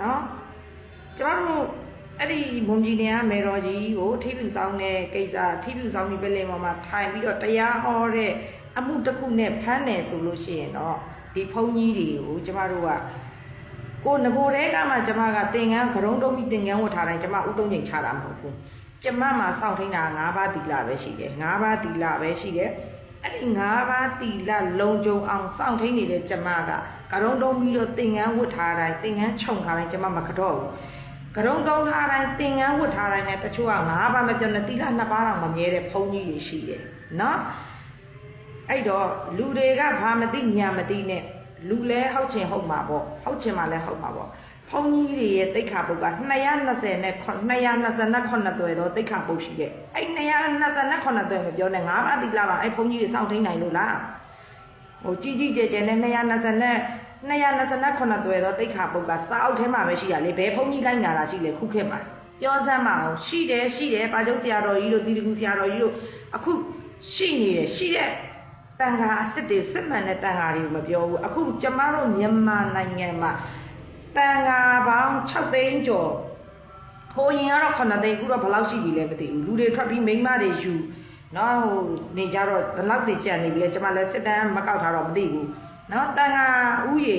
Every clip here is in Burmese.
နော်ကျမတို့အဲ့ဒီမွန်ပြည်နယ်ကမေတော်ကြီးကိုထိပြူဆောင်တဲ့ကိစ္စထိပြူဆောင်ပြီးပြည်လင်ပေါ်မှာထိုင်ပြီးတော့တရားဟောတဲ့အမှုတစ်ခုနဲ့ဖမ်းတယ်ဆိုလို့ရှိရင်တော့ဒီဘုန်းကြီးတွေကိုကျမတို့ကကိုငကိုတဲကမှကျမကတင်ကန်းကရုံးတုံးပြီးတင်ကန်းဝတ်ထားတိုင်းကျမဥသုံးချိန်ချတာမဟုတ်ဘူးကျမမှာစောင့်ထိန်တာ၅ပါးတီလာပဲရှိတယ်၅ပါးတီလာပဲရှိတယ်အဲ့ဒီ၅ပါးတီလလုံကြုံအောင်စောင့်ထိန်နေတဲ့ကျမက ကရုံတုံးပြီးတော့တင်ငန်းဝတ်ထားတိုင်းတင်ငန်းခြုံထားတိုင်းကျမမကတော့ဘူးကရုံတုံးထားတိုင်းတင်ငန်းဝတ်ထားတိုင်းနဲ့တချို့က၅ပါးမပြောနဲ့တီလနှစ်ပါးတော့မမြဲတဲ့ဘုန်းကြီးတွေရှိတယ်နော်အဲ့တော့လူတွေကဘာမသိညာမသိနဲ့လူလဲဟုတ်ချင်ဟုတ်မှာပေါ့ဟုတ်ချင်မှလည်းဟုတ်မှာပေါ့ဘုန်းကြီးတွေရဲ့တိတ်ခါပုတ်က220နဲ့229သွယ်တော့တိတ်ခါပုတ်ရှိတဲ့အဲ့229သွယ်မပြောနဲ့၅ပါးတိလာပါအဲ့ဘုန်းကြီးတွေစောင့်ထိန်နိုင်လို့လားဟိုကြီးကြီးကျယ်ကျယ်နဲ့220နဲ့ 229သွယ်တော့တိတ်ခါပုတ်ကစာအုပ်ထဲမှာပဲရှိရလေဘယ်ဘုန်းကြီးကိုင်းနာတာရှိလေခုခက်မှာပြောစမ်းမအောင်ရှိတယ်ရှိတယ်ပါကျုပ်ဆရာတော်ကြီးတို့တီတကူဆရာတော်ကြီးတို့အခုရှိနေတယ်ရှိတဲ့တန်ခါအစ်စ်တွေစစ်မှန်တဲ့တန်ခါတွေကိုမပြောဘူးအခုကျမတို့မြန်မာနိုင်ငံမှာတန်ခါပေါင်း6သိန်းကျော်ဟိုရင်ကတော့9သိန်းအခုတော့ဘယ်လောက်ရှိပြီလဲမသိဘူးလူတွေထွက်ပြီးမိန်းမတွေယူနော်ဟိုနေကြတော့ဘယ်လောက်တွေကြံနေပြီလဲကျမလည်းစစ်တမ်းမကောက်ထားတော့မသိဘူး နော်တန်ခါဥယေ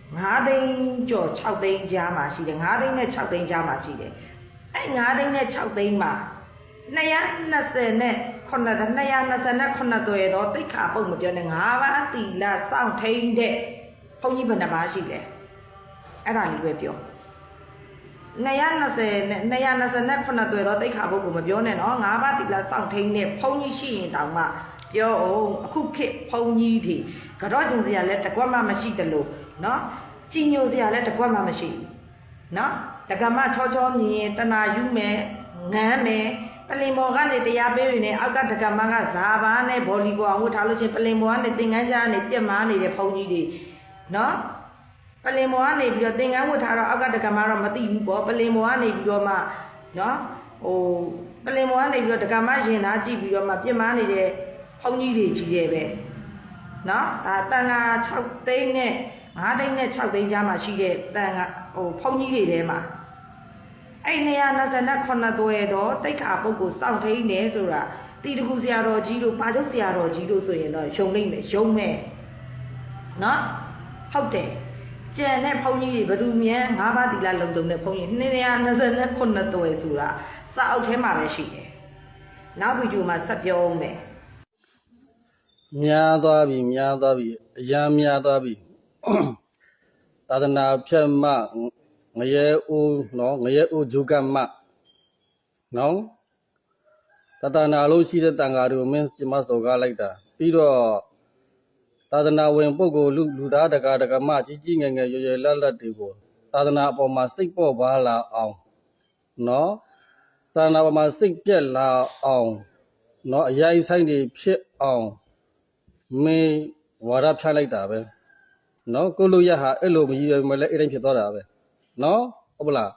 9သိန်းကျော်6သိန်းကြားမှာရှိတယ်9သိန်းနဲ့6သိန်းကြားမှာရှိတယ်အဲ့9သိန်းနဲ့6သိန်းမှာ220နဲ့ခုနှစ်229သွယ်တော့တိတ်ခါပုတ်မပြောနဲ့၅ပါးတီလာစောင့်ထိန်တဲ့ဘုန်းကြီးဘယ်နှပါးရှိလဲအဲ့ဒါလေးပဲပြော220နဲ့229သွယ်တော့တိတ်ခါပုတ်ကိုမပြောနဲ့နော်၅ပါးတီလာစောင့်ထိန်တဲ့ဘုန်းကြီးရှိရင်တောင်မှ ပြောအောင်အခုခေတ်ဘုန်းကြီးတွေကတော့ကျင်စရာလဲတကွက်မှမရှိတယ်လို့နော်ကြည်ညိုစရာလဲတကွက်မှမရှိဘူးနော်တက္ကမချောချောမြင်ရင်တနာယူမယ်ငမ်းမယ်ပလင်ပေါ်ကနေတရားပေးရင်အောက်ကတက္ကမကဇာဘာနဲ့ဗောလီဘောင်ဝတ်ထားလို့ချင်းပလင်ပေါ်ကနေသင်္ကန်းချာကနေပြက်မားနေတဲ့ဘုန်းကြီးတွေနော်ပလင်ပေါ်ကနေပြီးတော့သင်္ကန်းဝတ်ထားတော့အောက်ကတက္ကမတော့မသိဘူးပေါ့ပလင်ပေါ်ကနေပြီးတော့မှနော်ဟိုပလင်ပေါ်ကနေပြီးတော့တက္ကမရင်သားကြည့်ပြီးတော့မှပြက်မားနေတဲ့ ဘုန်းကြီးတွေကြီးတယ်ပဲနော်ဒါတန်ဃာ6သိန်းနဲ့5သိန်းနဲ့6သိန်းကြားမှာရှိတဲ့တန်ဃာဟိုဘုန်းကြီးတွေထဲမှာအဲ့229သွဲတော့တိတ်ခါပုဂ္ဂိုလ်စောင့်ထိန်နေဆိုတာတီတကူဆရာတော်ကြီးတို့ပါချုပ်ဆရာတော်ကြီးတို့ဆိုရင်တော့ယုံလိမ့်မယ်ယုံမယ်နော်ဟုတ်တယ်ကျန်တဲ့ဘုန်းကြီးတွေဘယ်သူမြန်၅ပါးတီလာလုံတုံတဲ့ဘုန်းကြီး229သွဲဆိုတာစာအုပ်ထဲမှာပဲရှိတယ်နောက်ဗီဒီယိုမှာဆက်ပြောအောင်မယ် များသွားပြီများသွားပြီအရန်များသွားပြီသာသနာဖြတ်မငရဲဦးနော်ငရဲဦးဂျုကမနော်တသနာလုံးရှိတဲ့တန်ဃာတွေကိုမင်းပြမစော်ကားလိုက်တာပြီးတော့သာသနာဝင်ပုဂ္ဂိုလ်လူလူသားတကာတကမကြီးကြီးငယ်ငယ်ရွယ်ရွယ်လတ်လတ်တွေကိုသာသနာအပေါ်မှာစိတ်ပေါ့ပါလာအောင်နော်သာသနာအပေါ်မှာစိတ်ပြက်လာအောင်နော်အရေးဆိုင်တွေဖြစ်အောင် မေဝါရဖြတ်လိုက်တာပဲနော်ကိုလူရဟာအဲ့လိုမကြီးရမလဲအဲ့တိုင်းဖြစ်သွားတာပဲနော်ဟုတ်ပလား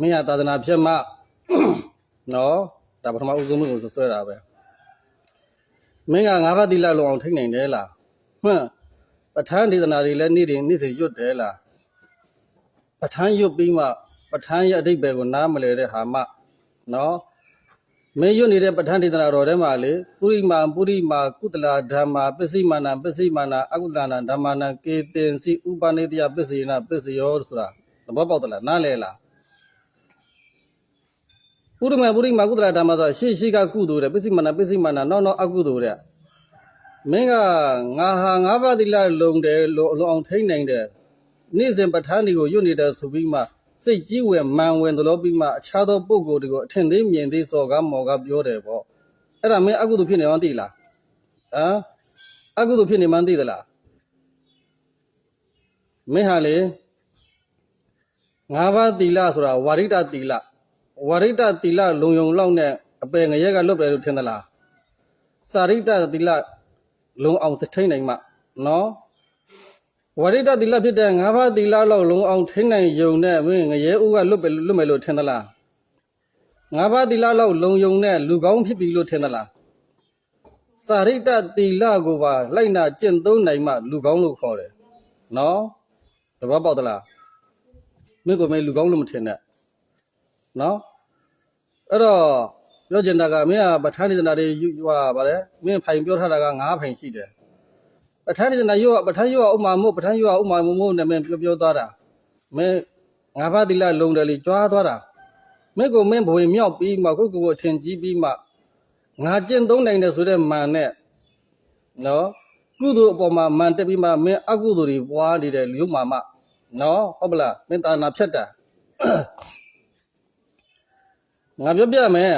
မင်းရသာသနာဖြစ်မှနော်ဒါပထမဦးဆုံးမျိုးကိုဆွဲတာပဲမင်းကငါးပါးတိလလုံအောင်ထိနိုင်တယ်လားမှန်ပဋ္ဌာန်းဒေသနာတွေလည်းနေ့တိုင်းနေ့စဉ်ရွတ်တယ်လားပဋ္ဌာန်းရွတ်ပြီးမှပဋ္ဌာန်းရဲ့အဓိပ္ပာယ်ကိုနားမလည်တဲ့ဟာမှနော် မင်းရွတ်နေတဲ့ပဋ္ဌာန်းဒေသနာတော်ထဲမှာလေပုရိမာပုရိမာကုသလာဓမ္မာပစ္စည်းမာနာပစ္စည်းမာနာအကုသနာဓမ္မာနာကေတင်စီဥပနိတယပစ္စယေနပစ္စယောဆိုတာသဘောပေါက်သလားနားလဲလားပုရိမာပုရိမာကုသလာဓမ္မာဆိုတာရှေ့ရှေ့ကကုသိုလ်တဲ့ပစ္စည်းမာနာပစ္စည်းမာနာနောက်နောက်အကုသိုလ်တဲ့မင်းကငါဟာငါးပါးသီလလုံတယ်လုံလုံအောင်ထိန်းနိုင်တယ်နေ့စဉ်ပဋ္ဌာန်းတွေကိုရွတ်နေတယ်ဆိုပြီးမှ စိတ်ကြီးဝင်မှန်ဝင်သလိုပြီးမှအခြားသောပုဂ္ဂိုလ်တွေကိုအထင်သေးမြင်သေးစော်ကားမော်ကားပြောတယ်ပေါ့အဲ့ဒါမင်းအကုသိုလ်ဖြစ်နေမှန်းသိလားဟမ်အကုသိုလ်ဖြစ်နေမှန်းသိသလားမင်းဟာလေငါးပါးသီလဆိုတာဝါရိတသီလဝါရိတသီလလုံယုံလောက်နဲ့အပယ်ငရဲကလွတ်တယ်လို့ထင်သလားစာရိတသီလလုံအောင်ထိန်းနိုင်မှနော် ဝရိတသီလဖြစ်တဲ့ငါးပါးသီလလောက်လုံးအောင်ထိနိုင်ယုံနဲ့မင်းငရဲဥကလွတ်ပဲလွတ်မယ်လို့ထင်သလားငါးပါးသီလလောက်လုံယုံနဲ့လူကောင်းဖြစ်ပြီလို့ထင်သလားစာရိတသီလကိုပါလိုက်နာကျင့်သုံးနိုင်မှလူကောင်းလို့ခေါ်တယ်နော်သဘောပေါက်သလားမင်းကိုမင်းလူကောင်းလို့မထင်နဲ့နော်အဲ့တော့ပြောချင်တာကမင်းကပဋ္ဌာန်းဒေသနာတွေယူဟာဗါလဲမင်းဖိုင်ပြောထားတာက9ဖိုင်ရှိတယ် ပဋ္ဌာန်းဒေသနာယူကပဋ္ဌာန်းယူကဥမာမို့ပဋ္ဌာန်းယူကဥမာမို့မို့နဲ့မင်းပြောပြောသွားတာမင်းငါးပါးသီလလုံတယ်လေကြွားသွားတာမင်းကိုမင်းဘဝင်မြောက်ပြီးမှကိုယ့်ကိုယ်ကိုအထင်ကြီးပြီးမှငါကျင့်သုံးနိုင်တယ်ဆိုတဲ့မာနဲ့နော်ကုသိုလ်အပေါ်မှာမန်တက်ပြီးမှမင်းအကုသိုလ်တွေပွားနေတဲ့လူမှမနော်ဟုတ်ပလားမင်းတာနာဖြတ်တာငါပြောပြမယ်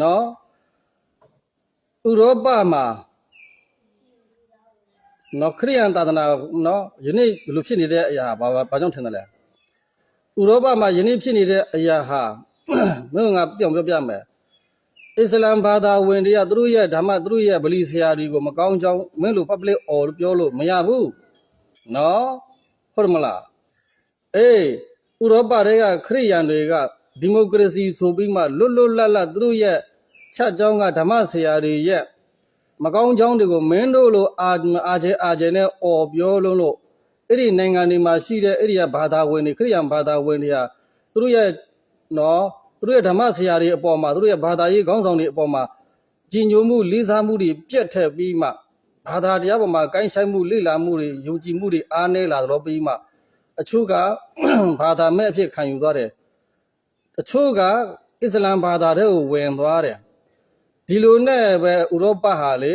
နော်ဥရောပမှာ နော်ခရိယန်သာသနာနော်ယနေ့ဘယ်လိုဖြစ်နေတဲ့အရာဘာဘာကြောင့်ထင်တယ်လဲဥရောပမှာယနေ့ဖြစ်နေတဲ့အရာဟာမင်းကငါပြောင်ပြောပြမယ်အစ္စလမ်ဘာသာဝင်တွေကသူတို့ရဲ့ဓမ္မသူတို့ရဲ့ဗလီဆရာတွေကိုမကောင်းကြောင်းမင်းလို public or လို့ပြောလို့မရဘူးနော်ဟုတ်တယ်မလားအေးဥရောပတွေကခရိယန်တွေကဒီမိုကရေစီဆိုပြီးမှလွတ်လွတ်လပ်လပ်သူတို့ရဲ့ချက်ကြောင်းကဓမ္မဆရာတွေရဲ့ မကောင်းကြောင်းတွေကိုမင်းတို့လိုအာအာကျဲအာကျဲနဲ့អော်ပြောလုံးလို့အဲ့ဒီနိုင်ငံတွေမှာရှိတဲ့အဲ့ဒီကဘာသာဝင်တွေခရိယန်ဘာသာဝင်တွေကသူတို့ရဲ့နော်သူတို့ရဲ့ဓမ္မဆရာတွေအပေါ်မှာသူတို့ရဲ့ဘာသာရေးခေါင်းဆောင်တွေအပေါ်မှာကြည်ညိုမှုလေးစားမှုတွေပြတ်ထက်ပြီးမှဘာသာတရားပေါ်မှာကိုင်းဆိုင်မှုလေ့လာမှုတွေယုံကြည်မှုတွေအားနည်းလာတော့ပြီးမှအချို့ကဘာသာမဲ့အဖြစ်ခံယူသွားတယ်အချို့ကအစ္စလမ်ဘာသာတွေကိုဝင်သွားတယ် ဒီလိုနဲ့ပဲဥရောပဟာလေ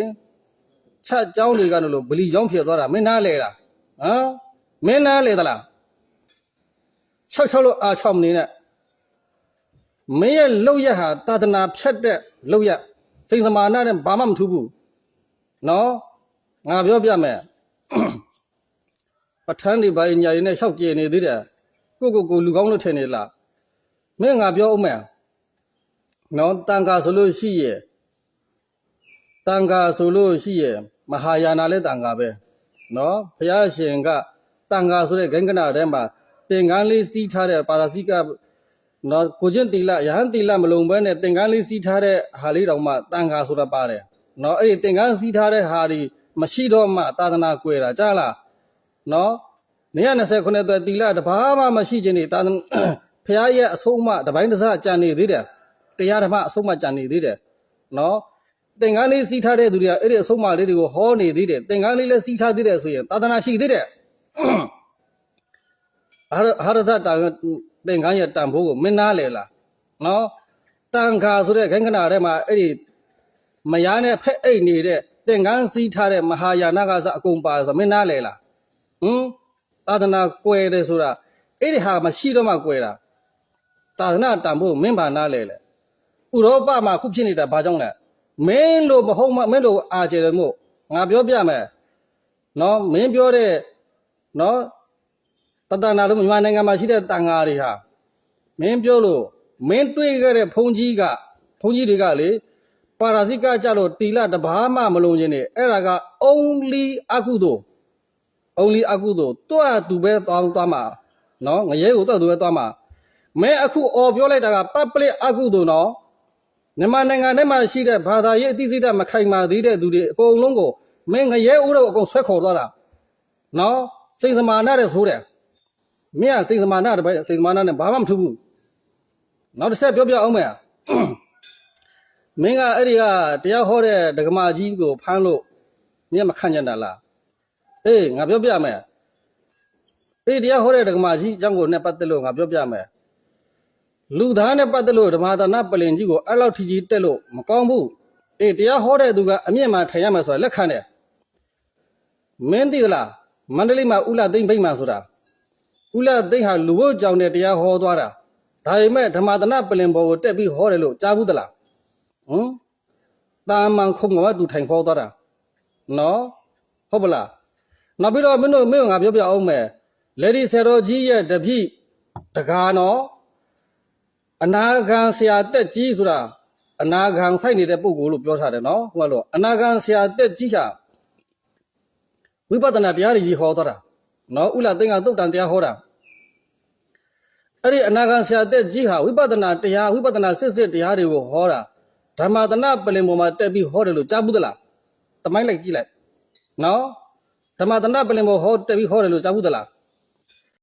ချက်เจ้าတွေကတော့လို့ဗလီကြောင်းဖြစ်သွားတာမင်းနားလေလားဟမ်မင်းနားလေသလား၆၆လို့အာ၆မနေနဲ့မင်းရဲ့လောက်ရက်ဟာတာသနာဖြတ်တဲ့လောက်ရက်စိန်စမာနာနဲ့ဘာမှမထူးဘူးနော်ငါပြောပြမယ် ပဋ္ဌာန်းဒီဘာညာရင်းနဲ့ရှောက်ကြည်နေသေးတယ်ကိုကိုကိုလူကောင်းလို့ထင်နေလားမင်းငါပြောဦးမယ်နော်တန်ခါဆိုလို့ရှိရဲ့ တန်ခါဆိုလို့ရှိရဲ့မဟာယာနာလည်းတန်ခါပဲနော်ဘုရားရှင်ကတန်ခါဆိုတဲ့ဂင်္ဂနာထဲမှာသင်္ကန်းလေးစီးထားတဲ့ပါရစိကနော်ကိုချင်းတီလယဟန်တီလမလုံဘဲနဲ့သင်္ကန်းလေးစီးထားတဲ့ဟာလေးတောင်မှတန်ခါဆိုတာပါတယ်နော်အဲ့ဒီသင်္ကန်းစီးထားတဲ့ဟာဒီမရှိတော့မှသာသနာကွယ်တာကြားလားနော်နေရ29ခုနှစ်တီလာတဘာမှမရှိခြင်းနေတာဖះရဲ့အဆုံးအမတပိုင်းတစကြံနေသေးတယ်တရားဓမ္မအဆုံးအမကြံနေသေးတယ်နော် သင်္ကန်းလေးစီးထားတဲ့သူတွေကအဲ့ဒီအဆုံးအမလေးတွေကိုဟောနေသေးတယ်သင်္ကန်းလေးလည်းစီးထားသေးတယ်ဆိုရင်သာသနာရှိသေးတယ်ဟာဟာရသတာသင်္ကန်းရဲ့တန်ဖိုးကိုမင်းနာလေလားနော်တန်ခါဆိုတဲ့ခိုင်ခဏထဲမှာအဲ့ဒီမယားနဲ့ဖက်အိတ်နေတဲ့သင်္ကန်းစီးထားတဲ့မဟာယာနကစအကုန်ပါဆိုမင်းနာလေလားဟမ်သာသနာကွယ်တယ်ဆိုတာအဲ့ဒီဟာမရှိတော့မှကွယ်တာသာသနာတန်ဖို့မင်းဘာနာလဲလေဥရောပမှာခုဖြစ်နေတာဘာကြောင့်လဲ မင်းလို့မဟုတ်မမင်းလို့အာကျယ်တယ်မို့ငါပြောပြမယ်နော်မင်းပြောတဲ့နော်တတနာလို့မြန်မာနိုင်ငံမှာရှိတဲ့တန်ဃာတွေဟာမင်းပြောလို့မင်းတွေ့ခဲ့တဲ့ဘုန်းကြီးကဘုန်းကြီးတွေကလေပါရာဇိကကြလို့တီလာတဘာမှမလုံးခြင်းနေအဲ့ဒါက only အကုသို့ only အကုသို့တွတ်သူပဲသွားသွားမှာနော်ငရဲကိုတွတ်သူပဲသွားမှာမဲအခုអော်ပြောလိုက်တာက public အကုသို့နော် မြန်မာနိုင်ငံထဲမှာရှိတဲ့ဘာသာရေးအသိစိတ်ဓာတ်မခိုင်မာသေးတဲ့သူတွေအကုန်လုံးကိုမင်းငရဲဦးတော့အကုန်ဆွဲခေါ်သွားတာနော်စိတ်စမာနာတဲ့ဆိုတယ်မင်းကစိတ်စမာနာတဲ့ပဲစိတ်စမာနာနဲ့ဘာမှမထူးဘူးနောက်တစ်ဆက်ပြောပြအောင်မယ်မင်းကအဲ့ဒီကတရားဟောတဲ့ဒကမာကြီးကိုဖမ်းလို့မင်းကမခံကြတာလားအေးငါပြောပြမယ်အေးတရားဟောတဲ့ဓမ္မကြီးအကြောင်းကိုနဲ့ပတ်သက်လို့ငါပြောပြမယ် လူသားနဲ့ပတ်သက်လို့ဓမ္မဒါနပလင်ကြီးကိုအဲ့လောက်ထီကြီးတက်လို့မကောင်းဘူးအေးတရားဟောတဲ့သူကအမြင့်မှထိုင်ရမယ်ဆိုတာလက်ခံတယ်မင်းသိသလားမန္တလေးမှာဥလသိမ့်ဗိမ္မာန်ဆိုတာဥလသိမ့်ဟာလူဘုတ်ကြောင့်နဲ့တရားဟောသွားတာဒါပေမဲ့ဓမ္မဒါနပလင်ဘော်ကိုတက်ပြီးဟောတယ်လို့ကြားဘူးသလားဟမ်တာမန်ခုံကသူထိုင်ဟောသွားတာနော်ဟုတ်ပလားနောက်ပြီးတော့မင်းတို့မင်းတို့ငါပြောပြအောင်မယ်လေဒီဆယ်တော်ကြီးရဲ့တပည့်တကားနော် အနာဂံဆရာတက်ကြီးဆိုတာအနာဂံဆိုင်နေတဲ့ပုဂ္ဂိုလ်လို့ပြောထားတယ်နော်ဟိုကလို့အနာဂံဆရာတက်ကြီးဟာဝိပဿနာတရားတွေကြီးဟောသွားတာနော်ဥလသိင်္ဂသုတ်တန်တရားဟောတာအဲ့ဒီအနာဂံဆရာတက်ကြီးဟာဝိပဿနာတရားဝိပဿနာစစ်စစ်တရားတွေကိုဟောတာဓမ္မတနာပလင်ပေါ်မှာတက်ပြီးဟောတယ်လို့ကြားဘူးသလားတမိုင်းလိုက်ကြည့်လိုက်နော်ဓမ္မတဏပလင်ဘောဟောတက်ပြီးဟောတယ်လို့ကြားဘူးသလား